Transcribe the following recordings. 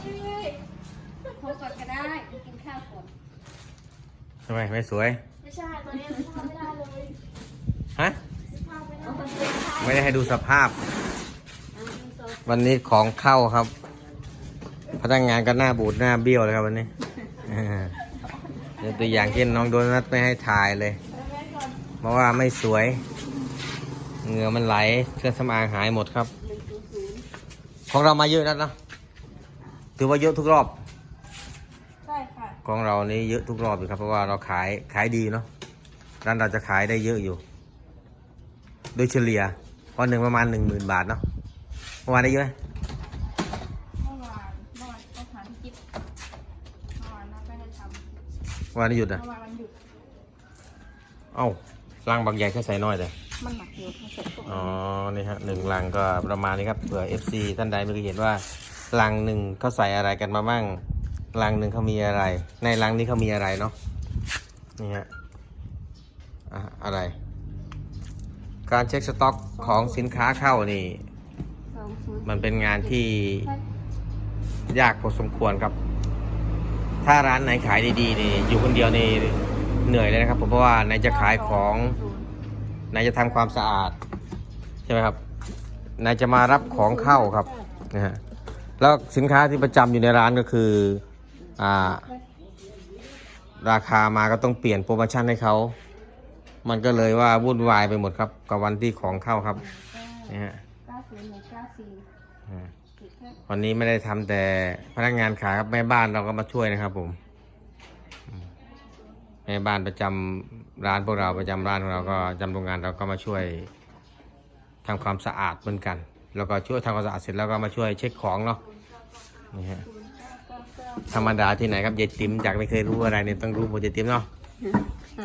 โทรก่อนก็ได้กินข้าวก่อนทำไมไม่สวย ไม่ใช่ตอนนี้สภาพไม่ได้เลยฮะ สภาพไม่ได้เอาไปเลยกินข้าวไม่ได้ให้ดูสภาพอะหนึ่งสองวันนี้ของเข้าครับ พนักงานก็หน้าบูดหน้าเบี้ยวเลยครับวันนี้เออเดี๋ยวตัวอย่างเช่นน้องโดนัทไม่ให้ถ่ายเลยแม่ก่อนเพราะว่าไม่สวย เหงื่อมันไหลเครื่องสำอางหายหมดครับหนึ่งศูนย์ศูนย์ของเรามาเยอะนัดนะ ถือว่าเยอะทุกรอบ ใช่ค่ะ ของเรานี่เยอะทุกรอบอยู่ครับ เพราะว่าเราขายขายดีเนาะร้านเราจะขายได้เยอะอยู่ โดยเฉลี่ยพอหนึ่งประมาณหนึ่งหมื่นบาทเนาะเมื่อวานได้เยอะไหมเมื่อวานเมื่อวานต้องหาที่กิ๊บเมื่อวานเราไม่ได้ทเมื่อวานได้หยุดำอะเมื่อวานวันหยุดเอ้าลังบางใหญ่แค่ใส่น้อยแต่มันหนักอยู่มันเสร็จปุ๊บอ๋อ นี่ฮะหนึ่งลังก็ประมาณนี้ครับ เผื่อ FC ท่านใดไม่เคยเห็นว่า ลังหนึ่งเขาใส่อะไรกันมาบ้างลังหนึ่งเขามีอะไร ในลังนี้เขามีอะไรเนาะนี่ฮะอะอะไร การเช็คสต็อกของสินค้าเข้านี่ มันเป็นงานที่ยากพอสมควรครับ ถ้าร้านไหนขายดีๆนี่ อยู่คนเดียวนี่เหนื่อยเลยนะครับผมเพราะว่าไหนจะขายของไหนจะทำความสะอาด ใช่ไหมครับไหนจะมารับของเข้าครับนะฮะ แล้วสินค้าที่ประจำอยู่ในร้านก็คืออ่าราคามาก็ต้องเปลี่ยนโปรโมชั่นให้เขา มันก็เลยว่าวุ่นวายไปหมดครับกับวันที่ของเข้าครับนะฮะเก้าศูนย์หนึ่งเก้าสี่อ่าสิบแค่วันนี้ไม่ได้ทำแต่พนักงานขายครับแม่บ้านเราก็มาช่วยนะครับผมอืมแม่บ้านประจำร้านพวกเราประจำร้านของเราก็ประจำโรงงานเราก็มาช่วยทำความสะอาดเหมือนกัน แล้วก็ช่วยทำความสะอาดเสร็จแล้วก็มาช่วยเช็คของเนาะนี่ฮะธรรมดาที่ไหนครับยายติ๋มจากไม่เคยรู้อะไรเนี่ยต้องรู้หมดยายติ๋มเนาะ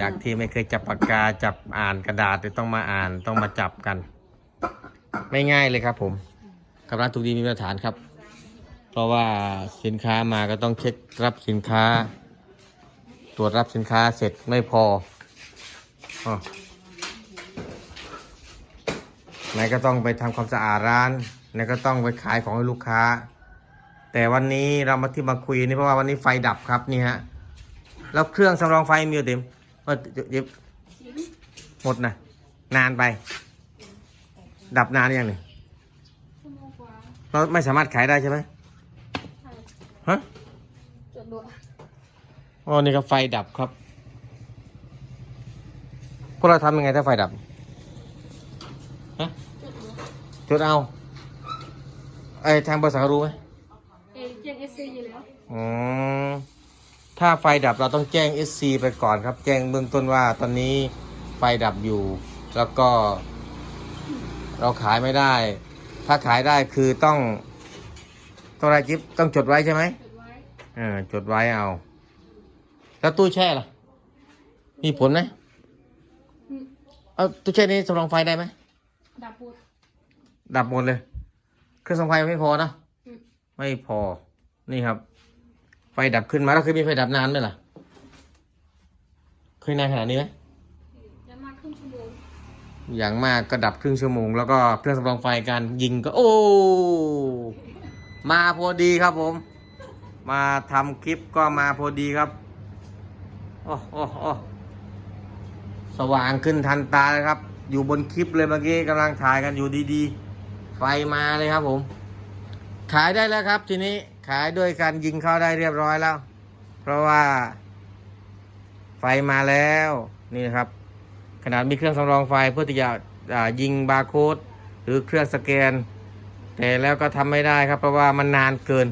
จากที่ไม่เคยจับปากกาจับอ่านกระดาษเนี่ยต้องมาอ่านต้องมาจับกัน ไม่ง่ายเลยครับ ผมกับร้านถูกดีมีมาตรฐานครับ เพราะว่าสินค้ามาก็ต้องเช็ครับสินค้า ตรวจรับสินค้าเสร็จไม่พอออ ไหนก็ต้องไปทำความสะอาดร้านไหนก็ต้องไปขายของให้ลูกค้า แต่วันนี้เรามาที่มาคุยนี่เพราะว่าวันนี้ไฟดับครับนี่ฮะแล้วเครื่องสำรองไฟมีอยู่เต็มเออเดี๋ยวเดี๋ยวหมดนะนานไป ดับนานยังนี่ชั่วโมงกว่าเราไม่สามารถขายได้ใช่ไหมใช่ฮะจดด่วนอ๋อนี่ก็ไฟดับครับพวกเราทำยังไงถ้าไฟดับ ฮะ จดด่วน จุดเอาไอ้ทางบริษัทเขารู้ไหมเอเจนเอสซีอยู่แล้วอ๋อถ้าไฟดับเราต้องแจ้ง SC ไปก่อนครับ แจ้งเบื้องต้นว่าตอนนี้ไฟดับอยู่ แล้วก็ เราขายไม่ได้ ถ้าขายได้คือต้องต้องอะไรจิ๊บต้องจดไว้ใช่ไหมจดไว้เออจดไว้เอา แล้วตู้แช่ล่ะ มีผลไหมอืมเอาตู้แช่นี้สำรองไฟได้ไหมดับปูด ดับหมดเลย เครื่องสำรองไฟไม่พอนะอืมไม่พอ นี่ครับ ไฟดับขึ้นมาแล้วเคยมีไฟดับนานไหมล่ะ เคยนานขนาดนี้ไหมยังมาครึ่งชั่วโมงอย่างมากก็ดับครึ่งชั่วโมง แล้วก็เครื่องสำรองไฟการยิงก็ โอ้ มาพอดีครับผม มาทำคลิปก็มาพอดีครับโอ้โอ้โอ้สว่างขึ้นทันตาเลยครับ อยู่บนคลิปเลยเมื่อกี้กำลังถ่ายกันอยู่ดีๆ ไฟมาเลยครับผม ขายได้แล้วครับ ทีนี้ขายด้วยการยิงเข้าได้เรียบร้อยแล้ว เพราะว่า ไฟมาแล้วนี่นะครับ ขนาดมีเครื่องสำรองไฟเพื่อที่จะยิงบาร์โค้ดหรือเครื่องสแกน แต่แล้วก็ทำไม่ได้ครับ เพราะว่ามันนานเกิน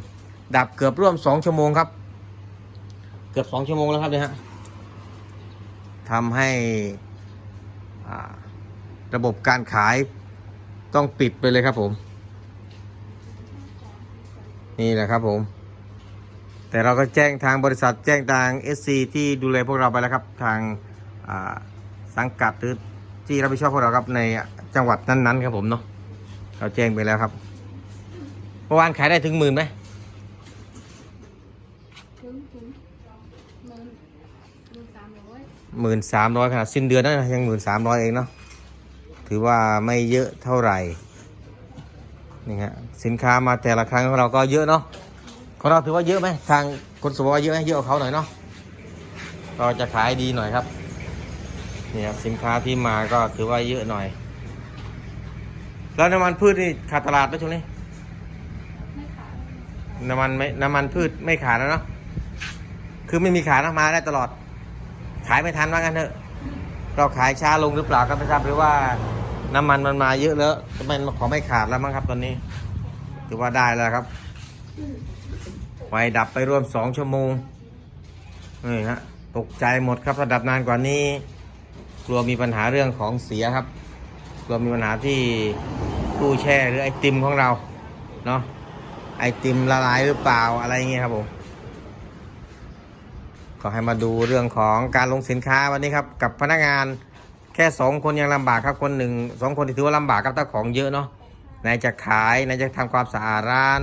ดับเกือบร่วมสองชั่วโมงครับ เกือบสองชั่วโมงแล้วครับเนี่ยฮะทำให้ระบบการขาย ต้องปิดไปเลยครับผม นี่แหละครับผม แต่เราก็แจ้งทางบริษัทแจ้งทาง SC ที่ดูแลพวกเราไปแล้วครับ ทางาสังกัดหรือที่รับผิดชอบพวกเราครับในจังหวัดนั้นๆครับผมเนาะเราแจ้งไปแล้วครับเมื่อวานขายได้ถึงหมื่นไหมหมื่นสามร้อยหมื่นสามร้อยขนาดสิ้นเดือนนะยังหมื่นสามร้อยเองเนาะ ถือว่าไม่เยอะเท่าไหร่นี่ฮะสินค้ามาแต่ละครั้งของเราก็เยอะเนาะของเราถือว่าเยอะไหมทางคนสมว่าเยอะไหมเยอะกว่าเขาหน่อยเนาะก็จะขายดีหน่อยครับนี่ครับสินค้าที่มาก็ถือว่าเยอะหน่อย แล้วน้ำมันพืชนี่ขาดตลาดไหมช่วงนี้ไม่ขายน้ำมันไม่น้ำมันพืชไม่ขาดแล้วเนาะคือไม่มีขายนะมาได้ตลอด ขายไม่ทันว่างั้นเถอะ เราขายช้าลงหรือเปล่าก็ไม่ทราบหรือว่า น้ำมันมันมาเยอะแล้วทำไมมันขอไม่ขาดแล้วมั้งครับ ตอนนี้ ถือว่าได้แล้วครับ ไฟดับไปร่วมสองชั่วโมงนี่ฮะตกใจหมดครับระดับนานกว่านี้ กลัวมีปัญหาเรื่องของเสียครับ กลัวมีปัญหาที่ตู้แช่หรือไอติมของเราเนาะไอติมละลายหรือเปล่าอะไรเงี้ยครับผมก็ให้มาดูเรื่องของการลงสินค้าวันนี้ครับ กับพนักงาน แค่สองคนยังลำบากครับคนหนึ่งสองคนที่ถือว่าลำบากครับถ้าของเยอะเนาะนายจะขายนายจะทำความสะอาดร้าน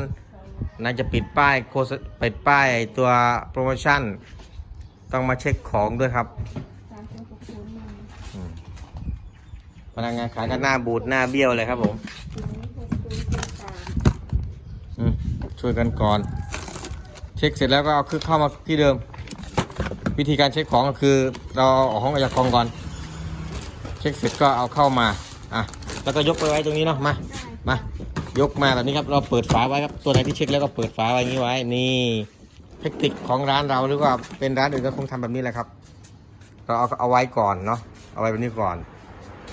น่าจะปิดป้ายโฆษปิดป้ายตัวโปรโมชั่น ต้องมาเช็คของด้วยครับพนักงานขายก็หน้าบูดหน้าเบี้ยวเลยครับผมช่วยกันก่อน เช็คเสร็จแล้วก็เอาคือเข้ามาที่เดิม วิธีการเช็คของก็คือ เราออกห้องออกจากกองก่อน เช็คเสร็จก็เอาเข้ามาอะแล้วก็ยกไปไว้ตรงนี้เนาะมามายกมาแบบนี้ครับเราเปิดฝาไว้ครับตัวไหนที่เช็คแล้วก็เปิดฝาไว้อย่างนี้ไว้นี่เทคนิคของร้านเราหรือว่าเป็นร้านอื่นก็คงทำแบบนี้แหละครับ เราเอาเอาไว้ก่อนเนาะเอาไว้แบบนี้ก่อน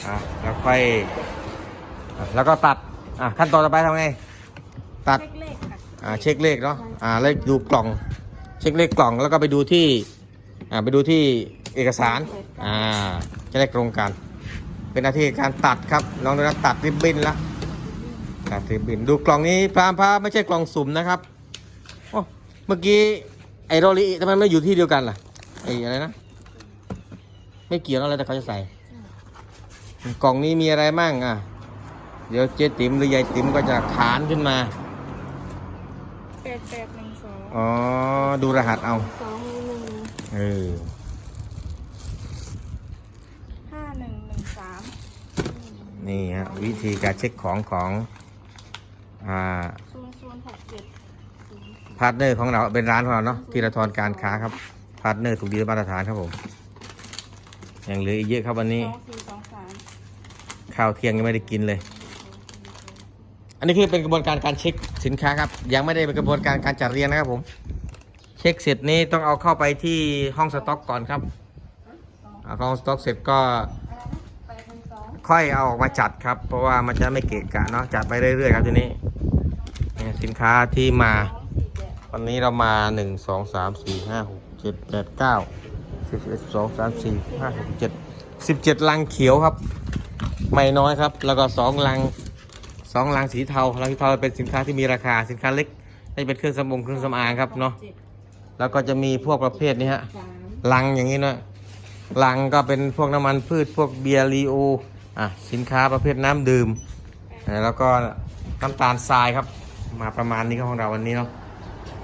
อะแล้วค่อยแล้วก็ตัดอะขั้นตอนต่อไปทำไงตัดอ่าเช็คเลขเนาะอ่าเลขดูกล่อง เช็คเลขกล่องแล้วก็ไปดูที่อ่าไปดูที่เอกสารอ่าจะได้ตรงกัน เป็นหน้าที่การตัดครับน้องโดนัทตัดริบบิ้นละตัดริบบิ้นดูกล่องนี้พามพาไม่ใช่กล่องสุ่มนะครับโอ้เมื่อกี้ไอโรลีทำไมไม่อยู่ที่เดียวกันล่ะไออะไรนะ ไม่เกี่ยวอะไรแต่เขาจะใส่ กล่องนี้มีอะไรมั่งอะ เดี๋ยวเจ๊ติ๋มหรือยายติ๋มก็จะขานขึ้นมาแปดแปดหนึ่งสองอ๋อดูรหัสเอาสองหนึ่งเออ ห้าหนึ่งหนึ่งสาม นี่ฮะวิธีการเช็คของของอ่าศูนย์ศูนย์หกเจ็ดพาร์ทเนอร์ของเราเป็นร้านของเราเนาะธีรทรการค้าครับพาร์ทเนอร์ถูกดีมาตรฐานครับผมยังเหลืออีกเยอะครับวันนี้สองสี่สองสามข้าวเที่ยงยังไม่ได้กินเลย อันนี้คือเป็นกระบวนการการเช็คสินค้าครับ ยังไม่ได้เป็นกระบวนการการจัดเรียงนะครับผม เช็คเสร็จนี้ต้องเอาเข้าไปที่ห้องสต็อกก่อนครับเอาเข้าห้องสต็อกเสร็จก็ แปดหนึ่งสอง ค่อยเอาออกมาจัดครับ เพราะว่ามันจะไม่เกะกะเนาะจัดไปเรื่อยๆครับทีนี้เนี่ยสินค้าที่มา วันนี้เรามาหนึ่งสองสามสี่ห้าหกเจ็ดแปดเก้าสิบเอ็ดสองสามสี่ห้าหกเจ็ดสิบเจ็ดลังเขียวครับ ไม่น้อยครับ แล้วก็สองลังสองลังสีเทาลังสีเทาเป็นสินค้าที่มีราคาสินค้าเล็กได้เป็นเครื่องสำอางเครื่องสำอางครับเนาะแล้วก็จะมีพวกประเภทนี้ฮะลังอย่างนี้เนาะลังก็เป็นพวกน้ำมันพืชพวกเบียร์ลีโอ อะสินค้าประเภทน้ำดื่มแล้วก็น้ำตาลทรายครับ มาประมาณนี้ครับของเราวันนี้เนาะ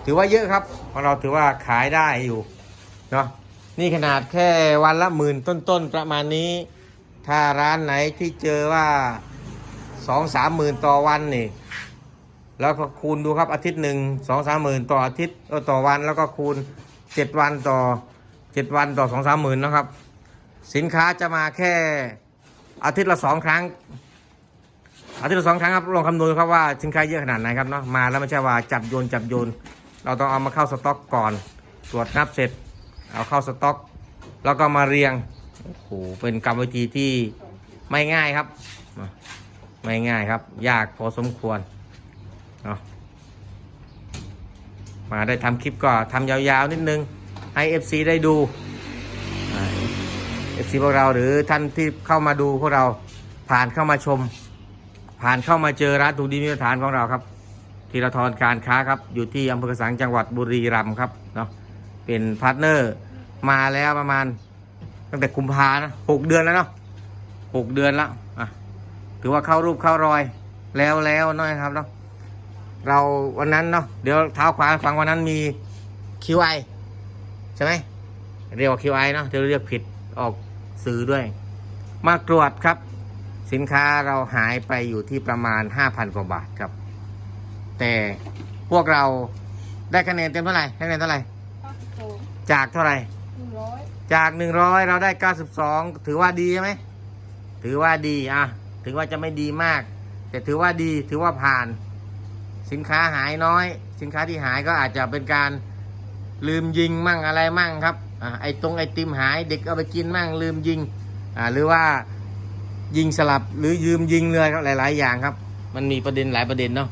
ถือว่าเยอะครับของเราถือว่าขายได้อยู่เนาะนี่ขนาดแค่วันละหมื่นต้นๆประมาณนี้ ถ้าร้านไหนที่เจอว่าสองสามหมื่นต่อวันนี่ แล้วก็คูณดูครับอาทิตย์หนึ่งสองสามหมื่นต่ออาทิตย์ต่อวันแล้วก็คูณเจ็ดวันต่อเจ็ดวันต่อสองสามหมื่นนะครับ สินค้าจะมาแค่ อาทิตย์ละสองครั้ง อาทิตย์ละสองครั้งครับลองคำนวณครับว่าสินค้าเยอะขนาดไหนครับเนาะมาแล้วไม่ใช่ว่าจับโยนจับโยน เราต้องเอามาเข้าสต็อกก่อน ตรวจนับเสร็จ เอาเข้าสต็อก แล้วก็มาเรียงโอ้โหเป็นกรรมวิธีที่ไม่ง่ายครับไม่ง่ายครับ ยากพอสมควรเนาะมาได้ทำคลิปก็ทำยาวๆนิดนึงให้ FC ได้ดู เอฟซีพวกเราหรือท่านที่เข้ามาดูพวกเราผ่านเข้ามาชม ผ่านเข้ามาเจอร้านถูกดีมีมาตรฐานของเราครับธีรทรการค้าครับอยู่ที่อำเภอกระสังจังหวัดบุรีรัมย์ครับเนาะเป็นพาร์ทเนอร์มาแล้วประมาณ ตั้งแต่กุมภานะหกเดือนแล้วเนาะหกเดือนแล้วอะถือว่าเข้ารูปเข้ารอยแล้วแล้วน้อยครับเนาะเราวันนั้นเนาะเดี๋ยวเท้าควาฟังวันนั้นมี QI ใช่ไหมเรียกว่า QI เนาะเดี๋ยวเรียกผิด ออกสื่อด้วย มาตรวจครับ สินค้าเราหายไปอยู่ที่ประมาณ 5,000 กว่าบาทครับ แต่พวกเราได้คะแนนเต็มเท่าไหร่คะแนนเท่าไหร่เก้าสิบสองจากเท่าไหร่หนึ่งร้อยจากหนึ่งร้อยเราได้เก้าสิบสองถือว่าดีใช่ไหม ถือว่าดีอะถึงว่าจะไม่ดีมาก แต่ถือว่าดีถือว่าผ่าน สินค้าหายน้อย สินค้าที่หายก็อาจจะเป็นการลืมยิงมั่งอะไรมั่งครับ อะไอตรงไอติมหายเด็กเอาไปกินมั่งลืมยิงอ่าหรือว่ายิงสลับหรือยืมยิงเลยครับหลาย ๆ อย่างครับ มันมีประเด็นหลายประเด็นเนาะ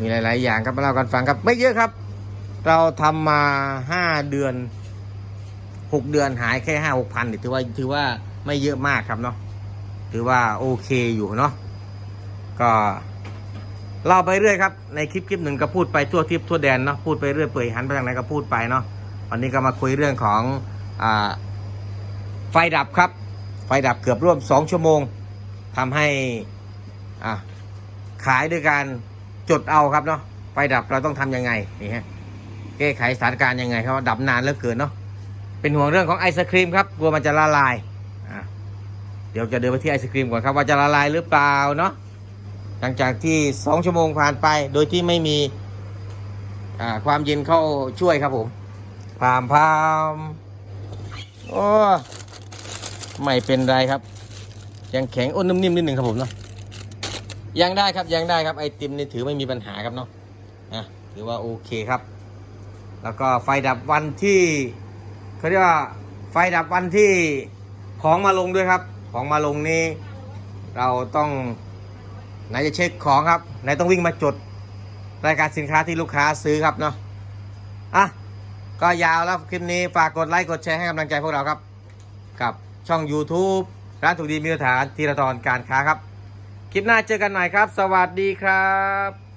มีหลาย ๆ อย่างครับมาเล่ากันฟังครับไม่เยอะครับ เราทำมาห้าเดือนหกเดือนหายแค่ห้าหกพันถือว่าถือว่าไม่เยอะมากครับเนาะถือว่าโอเคอยู่เนาะก็เล่าไปเรื่อยครับ ในคลิปคลิปหนึ่งก็พูดไปทั่วทิพย์ทั่วแดนเนาะพูดไปเรื่อยเปื่อยหันไปทางไหนก็พูดไปเนาะ วันนี้ก็มาคุยเรื่องของอไฟดับครับ ไฟดับเกือบร่วมสองชั่วโมงทำให้ขายด้วยการจดเอาครับเนาะไฟดับเราต้องทำยังไงนี่ฮะแก้ไขสถานการณ์ยังไงครับว่าดับนานเหลือเกินเนาะเป็นห่วงเรื่องของไอศครีมครับกลัวมันจะละลายเดี๋ยวจะเดินไปที่ไอศครีมก่อนครับว่าจะละลายหรือเปล่าเนาะหลังจากที่สองชั่วโมงผ่านไป โดยที่ไม่มีความเย็นเข้าช่วยครับผม พามพามโอ้ไม่เป็นไรครับ ยังแข็งอ้นนุ่มนิ่มนิดหนึ่งครับผมเนาะยังได้ครับยังได้ครับไอติมนี่ถือไม่มีปัญหาครับเนาะอะถือว่าโอเคครับ แล้วก็ไฟดับวันที่เขาเรียกว่าไฟดับวันที่ของมาลงด้วยครับ ของมาลงนี้เราต้องไหนจะเช็คของครับไหนต้องวิ่งมาจดรายการสินค้าที่ลูกค้าซื้อครับเนาะอะ ก็ยาวแล้วคลิปนี้ฝากกดไลค์กดแชร์ให้กำลังใจพวกเราครับ กับช่อง YouTube ร้านถูกดีมีมาตรฐานทีละตอนการค้าครับ คลิปหน้าเจอกันใหม่ครับ สวัสดีครับ